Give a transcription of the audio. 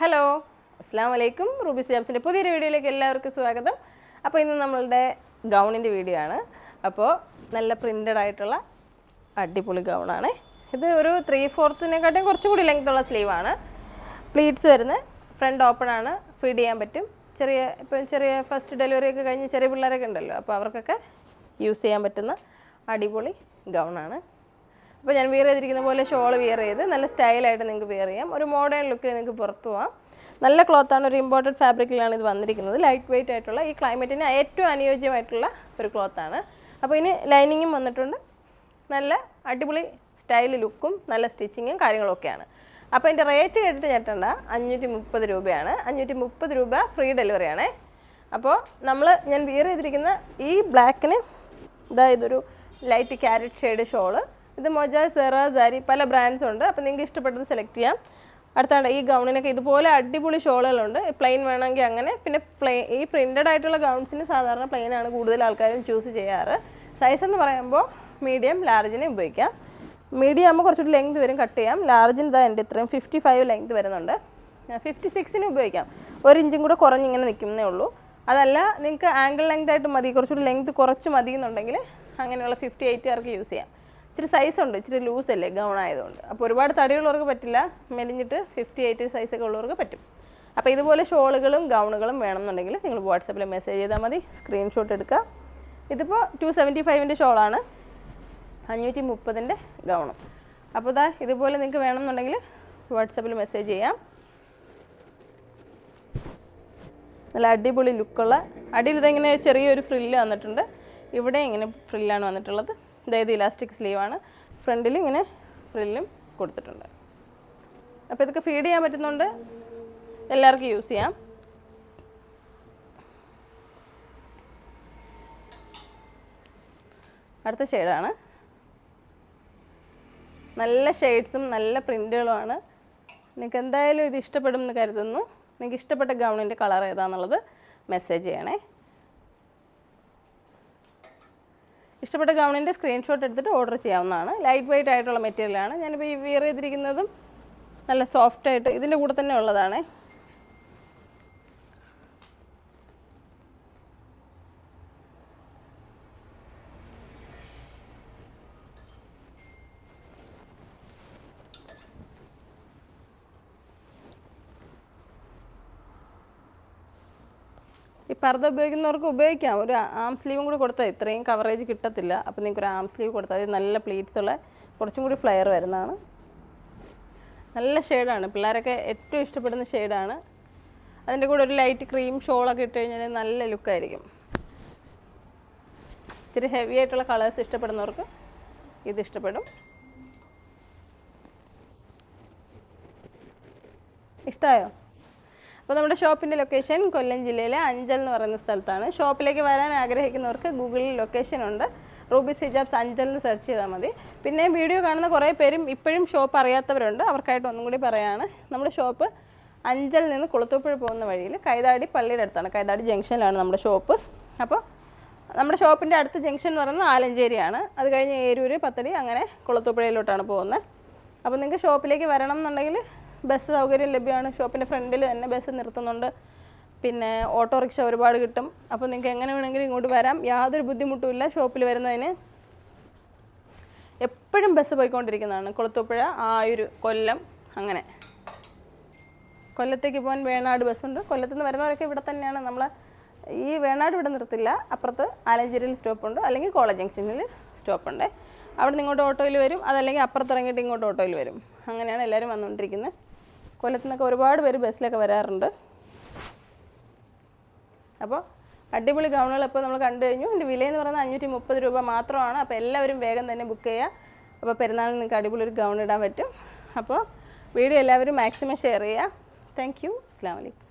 Hello അസ്സാം വലൈക്കും Ruby സിയാബ്സിന്റെ പുതിയൊരു വീഡിയോയിലേക്ക് എല്ലാവർക്കും സ്വാഗതം. അപ്പോൾ ഇന്ന് നമ്മളുടെ ഗൗണിന്റെ വീഡിയോ ആണ്. അപ്പോൾ നല്ല പ്രിന്റഡ് ആയിട്ടുള്ള അടിപൊളി ഗൗണാണ് ഇത് ഒരു ത്രീ ഫോർത്തിനെക്കാട്ടും കുറച്ചും കൂടി ലെങ്ത് ഉള്ള സ്ലീവാണ് പ്ലീറ്റ്സ് വരുന്ന ഫ്രണ്ട് ഓപ്പൺ ആണ്. ഫീഡ് ചെയ്യാൻ പറ്റും. ചെറിയ ഇപ്പം ചെറിയ ഫസ്റ്റ് ഡെലിവറി ഒക്കെ കഴിഞ്ഞ് ചെറിയ പിള്ളേരൊക്കെ ഉണ്ടല്ലോ. അപ്പോൾ അവർക്കൊക്കെ യൂസ് ചെയ്യാൻ പറ്റുന്ന അടിപൊളി ഗൗണാണ് അപ്പോൾ ഞാൻ വിയർ ചെയ്തിരിക്കുന്ന പോലെ ഷോൾ വിയർ ചെയ്ത് നല്ല സ്റ്റൈലായിട്ട് നിങ്ങൾക്ക് വിയർ ചെയ്യാം. ഒരു മോഡേൺ ലുക്കിൽ നിങ്ങൾക്ക് പുറത്തു പോകാം നല്ല ക്ലോത്താണ് ഒരു ഇമ്പോർട്ടന്റ് ഫാബ്രിക്കിലാണ് ഇത് വന്നിരിക്കുന്നത്. ലൈറ്റ് വെയിറ്റ് ആയിട്ടുള്ള ഈ ക്ലൈമറ്റിന് ഏറ്റവും അനുയോജ്യമായിട്ടുള്ള ഒരു ക്ലോത്താണ് അപ്പോൾ ഇനി ലൈനിങ്ങും വന്നിട്ടുണ്ട്. നല്ല അടിപൊളി സ്റ്റൈൽ ലുക്കും നല്ല സ്റ്റിച്ചിങ്ങും കാര്യങ്ങളൊക്കെയാണ്. അപ്പോൾ എന്റെ റേറ്റ് കേട്ടിട്ട് ഞെട്ടണ്ട അഞ്ഞൂറ്റി മുപ്പത് രൂപയാണ്. അഞ്ഞൂറ്റി മുപ്പത് രൂപ ഫ്രീ ഡെലിവറി ആണേ. അപ്പോൾ നമ്മൾ ഞാൻ വിയർ ചെയ്തിരിക്കുന്ന ഈ ബ്ലാക്കിന് ഇതാ ഇതൊരു ലൈറ്റ് ക്യാരറ്റ് ഷെയ്ഡ് ഷോൾ ഇത് മൊജ സെറ സാരി പല ബ്രാൻഡ്സ് ഉണ്ട്. അപ്പോൾ നിങ്ങൾക്ക് ഇഷ്ടപ്പെട്ടത് സെലക്ട് ചെയ്യാം. അടുത്താണ് ഈ ഗൗണിനൊക്കെ ഇതുപോലെ അടിപൊളി ഷോളുകളുണ്ട്. പ്ലെയിൻ വേണമെങ്കിൽ അങ്ങനെ. പിന്നെ പ്ലെയിൻ ഈ പ്രിന്റഡ് ആയിട്ടുള്ള ഗൗൺസിന് സാധാരണ പ്ലെയിൻ ആണ് കൂടുതൽ ആൾക്കാരും ചൂസ് ചെയ്യാറ്. സൈസ് എന്ന് പറയുമ്പോൾ മീഡിയം ലാർജിന് ഉപയോഗിക്കാം. മീഡിയം ആകുമ്പോൾ കുറച്ചുകൂടി ലെങ്ത് വരും കട്ട് ചെയ്യാം. ലാർജിന് ഇതാ എന്റെ ഇത്രയും ഫിഫ്റ്റി ഫൈവ് ലെങ്ത് വരുന്നുണ്ട് ഫിഫ്റ്റി സിക്സിന് ഉപയോഗിക്കാം. ഒരു ഇഞ്ചും കൂടെ കുറഞ്ഞ് ഇങ്ങനെ നിൽക്കുന്നേ ഉള്ളൂ. അതല്ല നിങ്ങൾക്ക് ആംഗിൾ ലെങ്ത് ആയിട്ട് മതി. കുറച്ചുകൂടി ലെങ്ത് കുറച്ച് മതി എന്നുണ്ടെങ്കിൽ അങ്ങനെയുള്ള ഫിഫ്റ്റി ആർക്ക് യൂസ് ചെയ്യാം. ഇച്ചിരി സൈസ് ഉണ്ട് ഇച്ചിരി ലൂസ് അല്ലേ ഗൗൺ ആയതുകൊണ്ട്. അപ്പോൾ ഒരുപാട് തടിയുള്ളവർക്ക് പറ്റില്ല മെലിഞ്ഞിട്ട് ഫിഫ്റ്റി എയ്റ്റ് സൈസൊക്കെ ഉള്ളവർക്ക് പറ്റും. അപ്പോൾ ഇതുപോലെ ഷോളുകളും ഗൗണുകളും വേണമെന്നുണ്ടെങ്കിൽ നിങ്ങൾ വാട്സപ്പിൽ മെസ്സേജ് ചെയ്താൽ മതി സ്ക്രീൻഷോട്ട് എടുക്കുക. ഇതിപ്പോൾ ടു സെവന്റി ഫൈവിന്റെ ഷോളാണ് അഞ്ഞൂറ്റി മുപ്പതിന്റെ ഗൗണും അപ്പോൾ ഇതാ ഇതുപോലെ നിങ്ങൾക്ക് വേണമെന്നുണ്ടെങ്കിൽ വാട്സപ്പിൽ മെസ്സേജ് ചെയ്യാം. നല്ല അടിപൊളി ലുക്കുള്ള അടിയിൽ ഇതെങ്ങനെ ചെറിയൊരു ഫ്രില്ല് വന്നിട്ടുണ്ട് ഇവിടെ ഇങ്ങനെ ഫ്രില്ലാണ് വന്നിട്ടുള്ളത്. അതായത് ഇലാസ്റ്റിക് സ്ലീവാണ് ഫ്രണ്ടിൽ ഇങ്ങനെ ഫ്രില്ലും കൊടുത്തിട്ടുണ്ട്. അപ്പോൾ ഇതൊക്കെ ഫീഡ് ചെയ്യാൻ പറ്റുന്നുണ്ട്. എല്ലാവർക്കും യൂസ് ചെയ്യാം. അടുത്ത ഷെയ്ഡാണ്. നല്ല ഷെയ്ഡ്സും നല്ല പ്രിന്റുകളുമാണ് നിങ്ങൾക്ക് എന്തായാലും ഇത് ഇഷ്ടപ്പെടും എന്ന് കരുതുന്നു. നിങ്ങൾക്ക് ഇഷ്ടപ്പെട്ട ഗൗണിന്റെ കളർ ഏതാണെന്നുള്ളത് മെസ്സേജ് ചെയ്യണേ. ഇഷ്ടപ്പെട്ട ഗൗണിന്റെ സ്ക്രീൻഷോട്ട് എടുത്തിട്ട് ഓർഡർ ചെയ്യാവുന്നതാണ്. ലൈറ്റ് വെയിറ്റ് ആയിട്ടുള്ള മെറ്റീരിയലാണ് ഞാനിപ്പോൾ ഈ വിയർ ചെയ്തിരിക്കുന്നതും നല്ല സോഫ്റ്റ് ആയിട്ട് ഇതിന്റെ കൂടെ തന്നെ ഉള്ളതാണ്. പർദ്ദ ഉപയോഗിക്കുന്നവർക്ക് ഉപയോഗിക്കാം. ഒരു ആം സ്ലീവും കൂടി കൊടുത്താൽ ഇത്രയും കവറേജ് കിട്ടത്തില്ല. അപ്പോൾ നിങ്ങൾക്ക് ഒരു ആം സ്ലീവ് കൊടുത്താൽ നല്ല പ്ലീറ്റ്സ് ഉള്ള കുറച്ചും കൂടി ഫ്ലെയർ വരുന്നതാണ്. നല്ല ഷെയ്ഡാണ് പിള്ളേരൊക്കെ ഏറ്റവും ഇഷ്ടപ്പെടുന്ന ഷെയ്ഡാണ് അതിന്റെ കൂടെ ഒരു ലൈറ്റ് ക്രീം ഷോളൊക്കെ ഇട്ട് കഴിഞ്ഞാൽ നല്ല ലുക്കായിരിക്കും ഇച്ചിരി ഹെവി ആയിട്ടുള്ള കളേഴ്സ് ഇഷ്ടപ്പെടുന്നവർക്ക് ഇത് ഇഷ്ടപ്പെടും. ഇഷ്ടമായോ അപ്പോൾ നമ്മുടെ ഷോപ്പിന്റെ ലൊക്കേഷൻ കൊല്ലം ജില്ലയിലെ അഞ്ചൽ എന്ന് പറയുന്ന സ്ഥലത്താണ്. ഷോപ്പിലേക്ക് വരാൻ ആഗ്രഹിക്കുന്നവർക്ക് ഗൂഗിളിൽ ലൊക്കേഷൻ ഉണ്ട്. റൂബി ഹിജാബ്സ് അഞ്ചൽ എന്ന് സെർച്ച് ചെയ്താൽ മതി. പിന്നെ വീഡിയോ കാണുന്ന കുറേ പേരും ഇപ്പോഴും ഷോപ്പ് അറിയാത്തവരുണ്ട്. അവർക്കായിട്ട് ഒന്നും കൂടി പറയാണ്. നമ്മുടെ ഷോപ്പ് അഞ്ചൽ നിന്ന് കുളത്തൂപ്പുഴ പോകുന്ന വഴിയിൽ കൈതാടി പള്ളിയുടെ അടുത്താണ്. കൈതാടി ജംഗ്ഷനിലാണ് നമ്മുടെ ഷോപ്പ്. അപ്പോൾ നമ്മുടെ ഷോപ്പിന്റെ അടുത്ത ജംഗ്ഷൻ എന്ന് പറയുന്നത് ആലഞ്ചേരിയാണ്. അത് കഴിഞ്ഞ് ഏരൂര് പത്തടി അങ്ങനെ കുളത്തൂപ്പുഴയിലോട്ടാണ് പോകുന്നത്. അപ്പോൾ നിങ്ങൾക്ക് ഷോപ്പിലേക്ക് വരണം എന്നുണ്ടെങ്കിൽ ബസ് സൗകര്യം ലഭ്യമാണ്. ഷോപ്പിന്റെ ഫ്രണ്ടിൽ തന്നെ ബസ് നിർത്തുന്നുണ്ട്. പിന്നെ ഓട്ടോറിക്ഷ ഒരുപാട് കിട്ടും. അപ്പോൾ നിങ്ങൾക്ക് എങ്ങനെ വേണമെങ്കിലും ഇങ്ങോട്ട് വരാം. യാതൊരു ബുദ്ധിമുട്ടുമില്ല ഷോപ്പിൽ വരുന്നതിന് എപ്പോഴും ബസ് പോയിക്കൊണ്ടിരിക്കുന്നതാണ്. കൊളത്തൂപ്പുഴ ആയൂർ കൊല്ലം അങ്ങനെ. കൊല്ലത്തേക്ക് പോകാൻ വേണാട് ബസ്സുണ്ട്. കൊല്ലത്ത് നിന്ന് വരുന്നവരൊക്കെ ഇവിടെ തന്നെയാണ്. നമ്മൾ ഈ വേണാട് ഇവിടെ നിർത്തില്ല. അപ്പുറത്ത് ആലഞ്ചേരിയിൽ സ്റ്റോപ്പുണ്ട്. അല്ലെങ്കിൽ കോളേജ് ജംഗ്ഷനിൽ സ്റ്റോപ്പുണ്ട്. അവിടെ നിന്ന് ഇങ്ങോട്ട് ഓട്ടോയിൽ വരും. അതല്ലെങ്കിൽ അപ്പുറത്ത് ഇറങ്ങിയിട്ട് ഇങ്ങോട്ട് ഓട്ടോയിൽ വരും. അങ്ങനെയാണ് എല്ലാവരും വന്നുകൊണ്ടിരിക്കുന്നത്. കൊല്ലത്തു നിന്നൊക്കെ ഒരുപാട് പേര് ബസ്സിലൊക്കെ വരാറുണ്ട്. അപ്പോൾ അടിപൊളി ഗൗണുകൾ ഇപ്പോൾ നമ്മൾ കണ്ടു കഴിഞ്ഞു. ഇതിന്റെ വിലയെന്ന് പറയുന്നത് അഞ്ഞൂറ്റി മുപ്പത് രൂപ മാത്രമാണ്. അപ്പോൾ എല്ലാവരും വേഗം തന്നെ ബുക്ക് ചെയ്യുക അപ്പോൾ പെരുന്നാളിന് നിങ്ങൾക്ക് അടിപൊളി ഒരു ഗൗൺ ഇടാൻ പറ്റും. അപ്പോൾ വീഡിയോ എല്ലാവരും മാക്സിമം ഷെയർ ചെയ്യുക താങ്ക് യു അസ്സാം വലൈക്കും